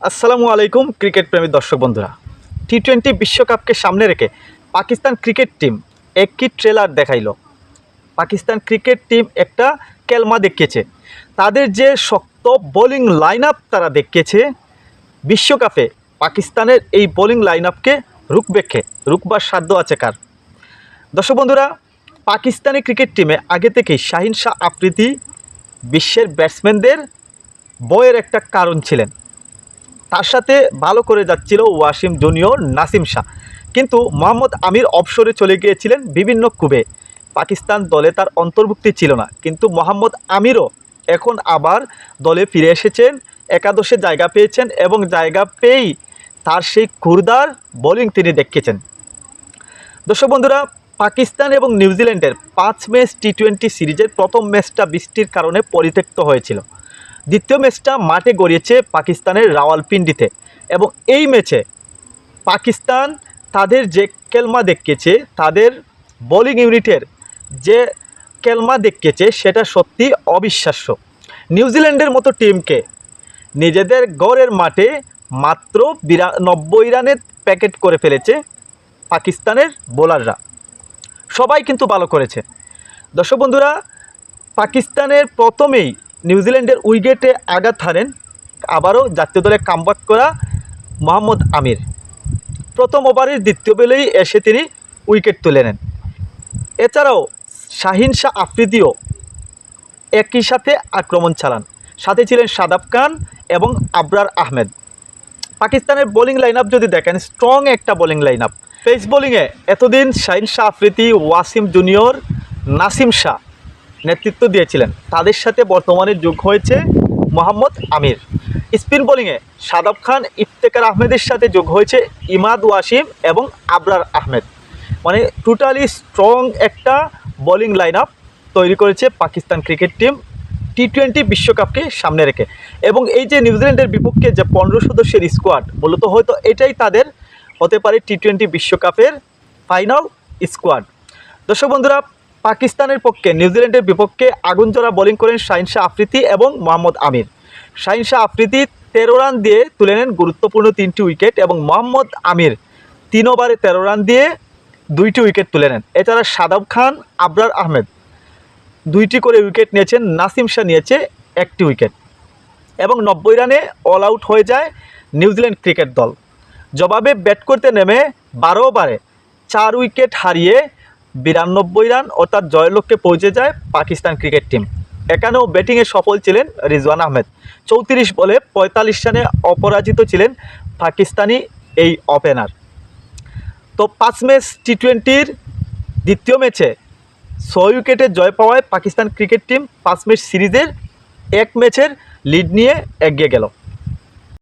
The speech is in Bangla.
আসসালামু আলাইকুম, ক্রিকেট প্রেমী দর্শক বন্ধুরা। টি টোয়েন্টি বিশ্বকাপকে সামনে রেখে পাকিস্তান ক্রিকেট টিম একটি ট্রেলার দেখাইল। পাকিস্তান ক্রিকেট টিম একটা কেলমা দেখিয়েছে। তাদের যে শক্ত বোলিং লাইন আপ তারা দেখিয়েছে, বিশ্বকাপে পাকিস্তানের এই বোলিং লাইন আপকে রুকবেক্ষে রুকবার সাধ্য আছে কার? দর্শক বন্ধুরা, পাকিস্তানি ক্রিকেট টিমে আগে থেকেই শাহিন শাহ আফ্রিদি বিশ্বের ব্যাটসম্যানদের বয়ের একটা কারণ ছিলেন। তার সাথে ভালো করে যাচ্ছিল ওয়াসিম জুনিয়র নাসিম শাহ। কিন্তু মোহাম্মদ আমির অবসরে চলে গিয়েছিলেন বিভিন্ন কুবে। পাকিস্তান দলে তার অন্তর্ভুক্তি ছিল না। কিন্তু মোহাম্মদ আমিরও এখন আবার দলে ফিরে এসেছেন, একাদশে জায়গা পেয়েছেন এবং জায়গা পেয়েই তার সেই খুরদার বোলিং তিনি দেখিয়েছেন দর্শক বন্ধুরা, পাকিস্তান এবং নিউজিল্যান্ডের পাঁচ ম্যাচ টি টোয়েন্টি সিরিজের প্রথম ম্যাচটা বৃষ্টির কারণে পরিত্যক্ত হয়েছিল। দ্বিতীয় ম্যাচটা মাঠে গড়িয়েছে পাকিস্তানের রাওয়ালপিন্ডিতে এবং এই ম্যাচে পাকিস্তান তাদের যে কেলমা দেখিয়েছে, তাদের বোলিং ইউনিটের যে কেলমা দেখিয়েছে, সেটা সত্যি অবিশ্বাস্য। নিউজিল্যান্ডের মতো টিমকে নিজেদের গড়ের মাঠে মাত্র বিরানব্বই রানের প্যাকেট করে ফেলেছে পাকিস্তানের বোলাররা সবাই কিন্তু ভালো করেছে। দর্শক বন্ধুরা, পাকিস্তানের প্রথমেই নিউজিল্যান্ডের উইকেটে আঘাত হারেন আবারও জাতীয় দলে কামব্যাক করা মোহাম্মদ আমির। প্রথম ওভারের দ্বিতীয় বেলেই এসে তিনি উইকেট তুলে নেন। এছাড়াও শাহিন শাহ আফ্রিদিও একই সাথে আক্রমণ চালান। সাথে ছিলেন সাদাব খান এবং আবরার আহমেদ। পাকিস্তানের বোলিং লাইন আপ যদি দেখেন স্ট্রং একটা বোলিং লাইন আপ পেস বোলিংয়ে এতদিন শাহিন শাহ আফ্রিদি, ওয়াসিম জুনিয়র নাসিম শাহ নেতৃত্ব দিয়েছিলেন। তাদের সাথে বর্তমানে যোগ হয়েছে মোহাম্মদ আমির। স্পিন বোলিংয়ে সাদাব খান, ইফতেকার আহমেদের সাথে যোগ হয়েছে ইমাদ ওয়াসিম এবং আবরার আহমেদ। মানে টোটালি স্ট্রং একটা বোলিং লাইন আপ তৈরি করেছে Pakistan cricket team T twenty বিশ্বকাপকে সামনে রেখে। এবং এই যে নিউজিল্যান্ডের বিপক্ষে যে পনেরো সদস্যের স্কোয়াড মূলত হয়তো এটাই তাদের হতে পারে টি টোয়েন্টি বিশ্বকাপের ফাইনাল স্কোয়াড দর্শক বন্ধুরা পাকিস্তানের পক্ষে নিউজিল্যান্ডের বিপক্ষে আগুন জোড়া বোলিং করেন শাহিন শাহ এবং মোহাম্মদ আমির। শাহিন শাহ তেরো রান দিয়ে তুলে নেন গুরুত্বপূর্ণ তিনটি উইকেট এবং মোহাম্মদ আমির তিন ওভারে তেরো রান দিয়ে দুইটি উইকেট তুলে নেন। এছাড়া সাদাব খান, আবরার আহমেদ দুইটি করে উইকেট নিয়েছেন, নাসিম শাহ নিয়েছে একটি উইকেট এবং নব্বই রানে অল আউট হয়ে যায় নিউজিল্যান্ড ক্রিকেট দল। জবাবে ব্যাট করতে নেমে বারো ওভারে চার উইকেট হারিয়ে বিরানব্বই রান অর্থাৎ জয়লক্ষ্যে পৌঁছে যায় পাকিস্তান ক্রিকেট টিম। এখানেও ব্যাটিংয়ে সফল ছিলেন রিজওয়ান আহমেদ। চৌত্রিশ বলে পঁয়তাল্লিশ রানে অপরাজিত ছিলেন পাকিস্তানি এই ওপেনার তো পাঁচ ম্যাচ টি টোয়েন্টির দ্বিতীয় ম্যাচে ছয় উইকেটে জয় পাওয়ায় পাকিস্তান ক্রিকেট টিম পাঁচ ম্যাচ সিরিজের এক ম্যাচের লিড নিয়ে এগিয়ে গেল।